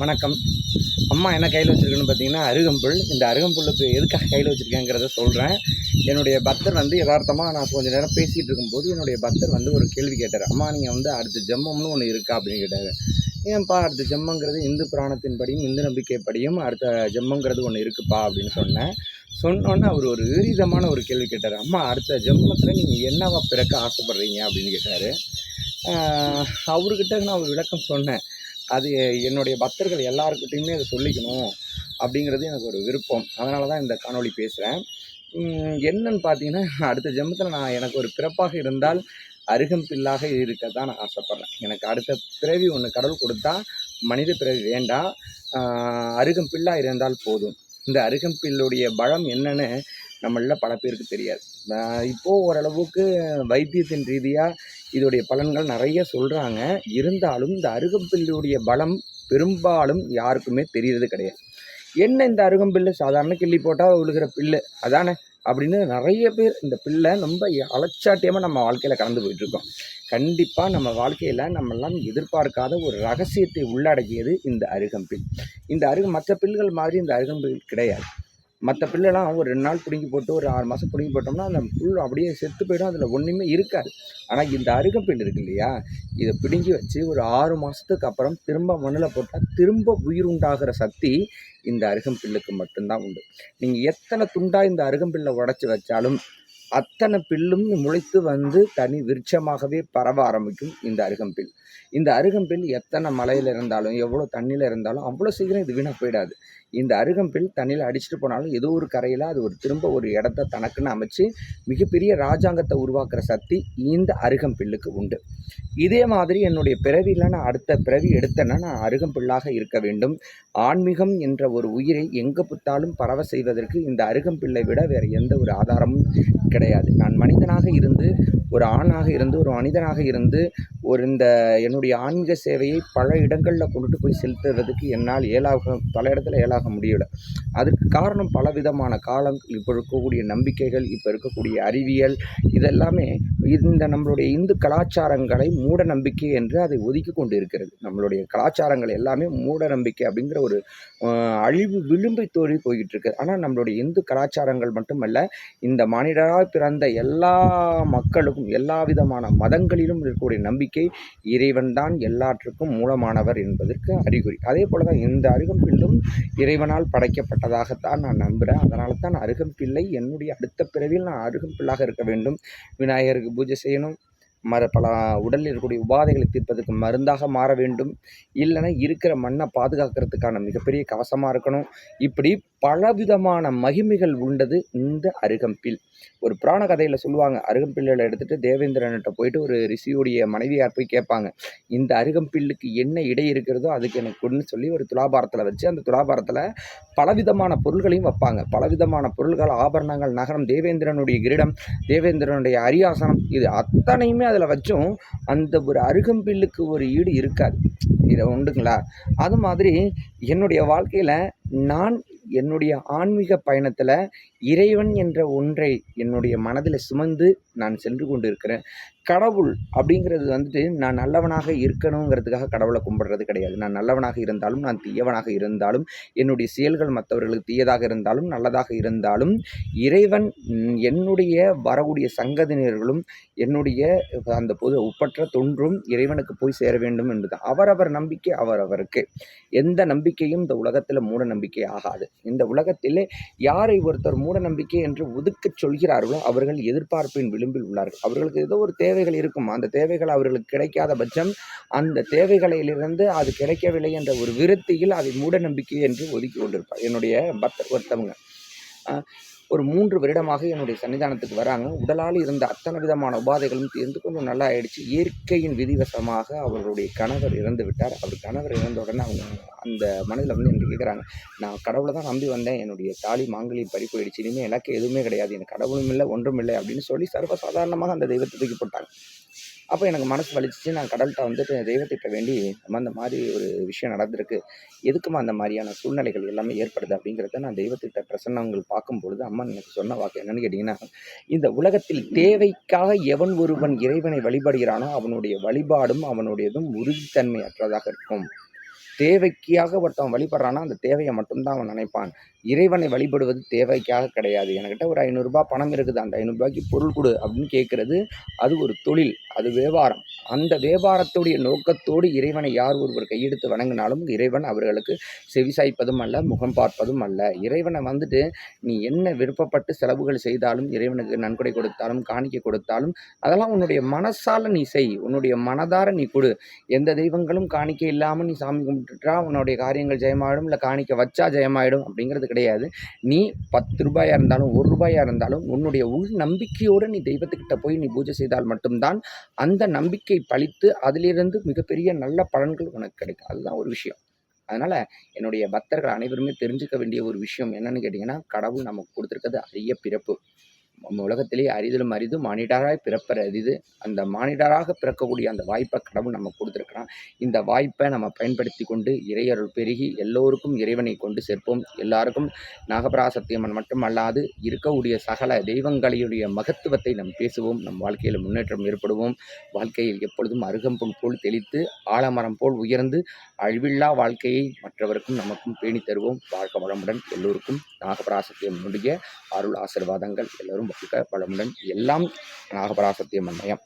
வணக்கம். அம்மா என்ன கையில் வச்சுருக்குன்னு பார்த்தீங்கன்னா அருகம்புல். இந்த அருகம்புல் இப்போ எதுக்காக கையில் வச்சுருக்கேங்கிறத சொல்கிறேன் என்னுடைய பக்தர் வந்து யதார்த்தமாக நான் கொஞ்ச நேரம் பேசிகிட்டு இருக்கும்போது என்னுடைய பக்தர் வந்து ஒரு கேள்வி கேட்டார். அம்மா நீங்கள் வந்து அடுத்த ஜெம்மம்னு ஒன்று இருக்கா? அப்படின்னு கேட்டார். ஏன்ப்பா அடுத்த ஜெம்மங்கிறது இந்து புராணத்தின்படியும் இந்து நம்பிக்கைப்படியும் அடுத்த ஜெம்மங்கிறது ஒன்று இருக்குப்பா? அப்படின்னு சொன்னேன். சொன்னோன்னே அவர் ஒரு விரீதமான ஒரு கேள்வி கேட்டார். அம்மா அடுத்த ஜெம்மத்தில் நீங்கள் என்னவா பிறக்க ஆசைப்படுறீங்க? அப்படின்னு கேட்டார். அவர்கிட்ட நான் ஒரு விளக்கம் சொன்னேன். அது என்னுடைய பக்தர்கள் எல்லாருக்கிட்டையுமே அதை சொல்லிக்கணும் அப்படிங்கிறது எனக்கு ஒரு விருப்பம். அதனால தான் இந்த காணொளி பேசுகிறேன் என்னன்னு பார்த்தீங்கன்னா அடுத்த ஜென்மத்தில் நான் எனக்கு ஒரு பிறப்பாக இருந்தால் அருகம்பில்லாக இருக்க தான் நான் ஆசைப்பட்றேன். எனக்கு அடுத்த பிறவி ஒன்று கடவுள் கொடுத்தா மனித பிறவி வேண்டாம் அருகம்பில்லாக இருந்தால் போதும். இந்த அருகம்பில்லுடைய பலம் என்னன்னு நம்மள பல பேருக்கு தெரியாது. இப்போது இப்போ ஓரளவுக்கு வைத்தியத்தின் ரீதியாக இதோடைய பலன்கள் நிறைய சொல்கிறாங்க இருந்தாலும் இந்த அருகம்பில்லுடைய பலம் பெரும்பாலும் யாருக்குமே தெரியறது கிடையாது. என்ன இந்த அருகம்பில்லு? சாதாரண கிள்ளி போட்டால் விழுகிற பில்லு. அதானே? அப்படின்னு நிறைய பேர் இந்த பிள்ளை ரொம்ப அலட்சாட்டியமாக நம்ம வாழ்க்கையில் கடந்து போயிட்டுருக்கோம். கண்டிப்பாக நம்ம வாழ்க்கையில் நம்மெல்லாம் எதிர்பார்க்காத ஒரு ரகசியத்தை உள்ளடக்கியது இந்த அருகம்பில். இந்த அருகு மற்ற பில்கள் மாதிரி இந்த அருகம்பில் கிடையாது. மற்ற பில்லெல்லாம் ஒரு ரெண்டு நாள் பிடுங்கி போட்டு ஒரு ஆறு மாதம் பிடுங்கி போட்டோம்னா அந்த புல் அப்படியே செத்து போயிடும் அதில் ஒன்றுமே இருக்காது. ஆனால் இந்த அருகம்பில் இருக்கு இல்லையா இதை பிடுங்கி வச்சு ஒரு ஆறு மாதத்துக்கு அப்புறம் திரும்ப மண்ணில் போட்டால் திரும்ப உயிர் உண்டாகிற சக்தி இந்த அருகம்பில்லுக்கு மட்டும்தான் உண்டு. நீங்கள் எத்தனை துண்டாக இந்த அருகம்பில்லை உடச்சி வச்சாலும் அத்தனை பில்லும் முளைத்து வந்து தனி விருட்சமாகவே பரவ ஆரம்பிக்கும் இந்த அருகம்பில். இந்த அருகம்பில் எத்தனை மலையில் இருந்தாலும் எவ்வளோ தண்ணியில் இருந்தாலும் அவ்வளோ சீக்கிரம் இது வீணாக போயிடாது. இந்த அருகம்பில் தண்ணியில் அடிச்சுட்டு போனாலும் ஏதோ ஒரு கரையில் அது ஒரு திரும்ப ஒரு இடத்த தனக்குன்னு அமைச்சு மிகப்பெரிய ராஜாங்கத்தை உருவாக்குற சக்தி இந்த அருகம்பில்லுக்கு உண்டு. இதே மாதிரி என்னுடைய பிறவியில் நான் அடுத்த பிறவி எடுத்தேன்னா நான் அருகம்பில்லாக இருக்க வேண்டும். ஆன்மீகம் என்ற ஒரு உயிரை எங்கே புத்தாலும் பரவ செய்வதற்கு இந்த அருகம்பிள்ளை விட வேறு எந்த ஒரு ஆதாரமும் கிடையாது. நான் மனிதனாக இருந்து ஒரு ஆணாக இருந்து ஒரு மனிதனாக இருந்து ஒரு இந்த என்னுடைய ஆன்மீக சேவையை பல இடங்களில் கொண்டுட்டு போய் செலுத்துறதுக்கு என்னால் இயலாக பல இடத்துல இயலாக முடியல. அதுக்கு காரணம் பல விதமான காலம் இப்போ இருக்கக்கூடிய நம்பிக்கைகள் இப்போ இருக்கக்கூடிய அறிவியல் இதெல்லாமே இந்த நம்மளுடைய இந்து கலாச்சாரங்களை மூட நம்பிக்கை என்று அதை ஒதுக்கி கொண்டு இருக்கிறது நம்மளுடைய கலாச்சாரங்கள் எல்லாமே மூட நம்பிக்கை அப்படிங்கிற ஒரு அழிவு விளிம்பை தோறி போய்கிட்டு இருக்கு ஆனால் நம்மளுடைய இந்து கலாச்சாரங்கள் மட்டுமல்ல இந்த மனிதராக பிறந்த எல்லா மக்களுக்கும் எல்லா விதமான மதங்களிலும் இருக்கக்கூடிய நம்பிக்கை நம்பிக்கை இறைவன்தான் எல்லாற்றுக்கும் மூலமானவர் என்பதற்கு அறிகுறி. அதே போல தான் இந்த அருகம்பில்லும் இறைவனால் படைக்கப்பட்டதாகத்தான் நான் நம்புகிறேன் அதனால தான் அருகம்பிள்ளை என்னுடைய அடுத்த பிறவியில் நான் அருகம்பில்லாக இருக்க வேண்டும். விநாயகருக்கு பூஜை செய்யணும். மர பல உடலில் இருக்கக்கூடிய உபாதைகளை தீர்ப்பதற்கு மருந்தாக மாற வேண்டும். இல்லைன்னா இருக்கிற மண்ணை பாதுகாக்கிறதுக்கான மிகப்பெரிய கவசமாக இருக்கணும். இப்படி பலவிதமான மகிமைகள் உண்டது இந்த அருகம்பில். ஒரு புராண கதையில் சொல்லுவாங்க அருகம்பில்லில் எடுத்துகிட்டு தேவேந்திரன்கிட்ட போயிட்டு ஒரு ரிஷியுடைய மனைவியார் போய் கேட்பாங்க இந்த அருகம்பில்லுக்கு என்ன இடை இருக்கிறதோ அதுக்கு எனக்கு கொடுன்னு சொல்லி ஒரு துலாபாரத்தில் வச்சு அந்த துலாபாரத்தில் பலவிதமான பொருள்களையும் வைப்பாங்க. பலவிதமான பொருள்கள் ஆபரணங்கள் நகரம் தேவேந்திரனுடைய கிரீடம் தேவேந்திரனுடைய அரியாசனம் இது அத்தனையுமே அதில் வச்சும் அந்த ஒரு அருகம்பில்லுக்கு ஒரு ஈடு இருக்காது. இதை உண்டுங்களா? அது மாதிரி என்னுடைய வாழ்க்கையில் நான் என்னுடைய ஆன்மீக பயணத்தில் இறைவன் என்ற ஒன்றை என்னுடைய மனதில் சுமந்து நான் சென்று கொண்டு இருக்கிறேன் கடவுள் அப்படிங்கிறது வந்துட்டு நான் நல்லவனாக இருக்கணுங்கிறதுக்காக கடவுளை கும்பிடுறது கிடையாது. நான் நல்லவனாக இருந்தாலும் நான் தீயவனாக இருந்தாலும் என்னுடைய செயல்கள் மற்றவர்களுக்கு தீயதாக இருந்தாலும் நல்லதாக இருந்தாலும் இறைவன் என்னுடைய வரக்கூடிய சங்கதியினர்களும் என்னுடைய அந்த பொது ஒப்பற்ற தொன்றும் இறைவனுக்கு போய் சேர வேண்டும் என்பது அவரவர் நம்பிக்கை அவரவருக்கு. எந்த நம்பிக்கையும் இந்த உலகத்தில் மூட நம்பிக்கை ஆகாது. இந்த உலகத்திலே யாரை ஒருத்தர் மூட நம்பிக்கை என்று ஒதுக்கச் சொல்கிறார்களோ அவர்கள் எதிர்பார்ப்பின் விளிம்பில் உள்ளார்கள். அவர்களுக்கு ஏதோ ஒரு தேவைகள் இருக்கும். அந்த தேவைகள் அவர்களுக்கு கிடைக்காத பட்சம் அந்த தேவைகளிலிருந்து அது கிடைக்கவில்லை என்ற ஒரு விருத்தியில் அதை மூட நம்பிக்கை என்று ஒதுக்கி கொண்டிருப்பார். என்னுடைய பக்தர் ஒருத்தவங்க. ஒரு மூன்று வருடமாக என்னுடைய சன்னிதானத்துக்கு வராங்க. உடலால் இருந்த அத்தனை விதமான உபாதைகளும் தீர்ந்து கொஞ்சம் நல்லா ஆயிடுச்சு இயற்கையின் விதிவசமாக அவருடைய கணவர் இறந்து விட்டார். அவர் கணவர் இறந்த உடனே அவங்க அந்த மனதில் வந்து என்று கேட்குறாங்க நான் கடவுளை தான் நம்பி வந்தேன். என்னுடைய தாலி மாங்கலியம் பறி போயிடுச்சு. இனிமேல் எனக்கு எதுவுமே கிடையாது. எனக்கு கடவுளும் இல்லை ஒன்றும் இல்லை அப்படின்னு சொல்லி சர்வசாதாரணமாக அந்த தெய்வத்தை தூக்கி போட்டாங்க. அப்போ எனக்கு மனசு வலிச்சு நான் கடல்கிட்ட வந்துட்டு தெய்வத்திட்ட வேண்டி நம்ம அந்த மாதிரி ஒரு விஷயம் நடந்திருக்கு. எதுக்குமா அந்த மாதிரியான சூழ்நிலைகள் எல்லாமே ஏற்படுது அப்படிங்கிறத நான் தெய்வத்திட்ட பிரசன்னங்கள் பார்க்கும் பொழுது அம்மா எனக்கு சொன்ன வாக்கு என்னன்னு கேட்டிங்கன்னா இந்த உலகத்தில் தேவைக்காக எவன் ஒருவன் இறைவனை வழிபடுகிறானோ அவனுடைய வழிபாடும் அவனுடையதும் உறுதித்தன்மை அற்றதாக இருக்கும். தேவைக்காக ஒருத்தவன் வழிபடுறான்னா அந்த தேவையை மட்டும்தான் அவன் நினைப்பான். இறைவனை வழிபடுவது தேவைக்காக கிடையாது. என்கிட்ட ஒரு ஐநூறுரூபா பணம் இருக்குது. அந்த ஐநூறுரூபாய்க்கு பொருள் கொடு அப்படின்னு கேட்குறது அது ஒரு தொழில் அது வியாபாரம். அந்த வியாபாரத்துடைய நோக்கத்தோடு இறைவனை யார் ஒருவர் கையெடுத்து வணங்கினாலும் இறைவன் அவர்களுக்கு செவிசாய்ப்பதும் அல்ல முகம் பார்ப்பதும் அல்ல. இறைவனை வந்துட்டு நீ என்ன விருப்பப்பட்டு செலவுகள் செய்தாலும் இறைவனுக்கு நன்கொடை கொடுத்தாலும் காணிக்கை கொடுத்தாலும் அதெல்லாம் உன்னுடைய மனசால நீ செய். உன்னுடைய மனதார நீ கொடு. எந்த தெய்வங்களும் காணிக்கை இல்லாமல் நீ சாமி கும்பிட்டுட்டா உன்னுடைய காரியங்கள் ஜெயமாயிடும் இல்லை காணிக்க வச்சா ஜெயமாயிடும் அப்படிங்கிறது கிடையாது. நீ பத்து ரூபாயாக இருந்தாலும் ஒரு ரூபாயாக இருந்தாலும் உன்னுடைய உள் நம்பிக்கையோடு நீ தெய்வத்துக்கிட்ட போய் நீ பூஜை செய்தால் மட்டும்தான் அந்த நம்பிக்கை பழித்து அதிலிருந்து மிகப்பெரிய நல்ல பலன்கள் உனக்கு கிடைக்கும். அதுதான் ஒரு விஷயம். அதனால் என்னுடைய பக்தர்கள் அனைவருமே தெரிஞ்சுக்க வேண்டிய ஒரு விஷயம் என்னன்னு கேட்டிங்கன்னா கடவுள் நமக்கு கொடுத்துருக்கிறது அரிய பிறப்பு. உலகத்திலே அரிதிலும் அரிது மானிடராய் பிறப்பர் அரிது. அந்த மானிடராக பிறக்கக்கூடிய அந்த வாய்ப்பை கடவுள் நம்ம கொடுத்துருக்கிறான். இந்த வாய்ப்பை நம்ம பயன்படுத்தி கொண்டு இறையருள் பெருகி எல்லோருக்கும் இறைவனை கொண்டு சேர்ப்போம். எல்லாருக்கும் நாகபராசத்தியம்மன் மட்டும் அல்லாது இருக்கக்கூடிய சகல தெய்வங்களுடைய மகத்துவத்தை நம் பேசுவோம். நம் வாழ்க்கையில் முன்னேற்றம் ஏற்படுவோம். வாழ்க்கையில் எப்பொழுதும் அருகம்புல் போல் தெளித்து ஆலமரம் போல் உயர்ந்து அழிவில்லா வாழ்க்கையை மற்றவருக்கும் நமக்கும் பேணி தருவோம் வாழ்க்க வளமுடன் எல்லோருக்கும் நாகபராசத்தியம்மனுடைய அருள் ஆசிர்வாதங்கள். எல்லோரும் வாழ்க வளமுடன் எல்லாம் நாகபராசத்தியம் மயம்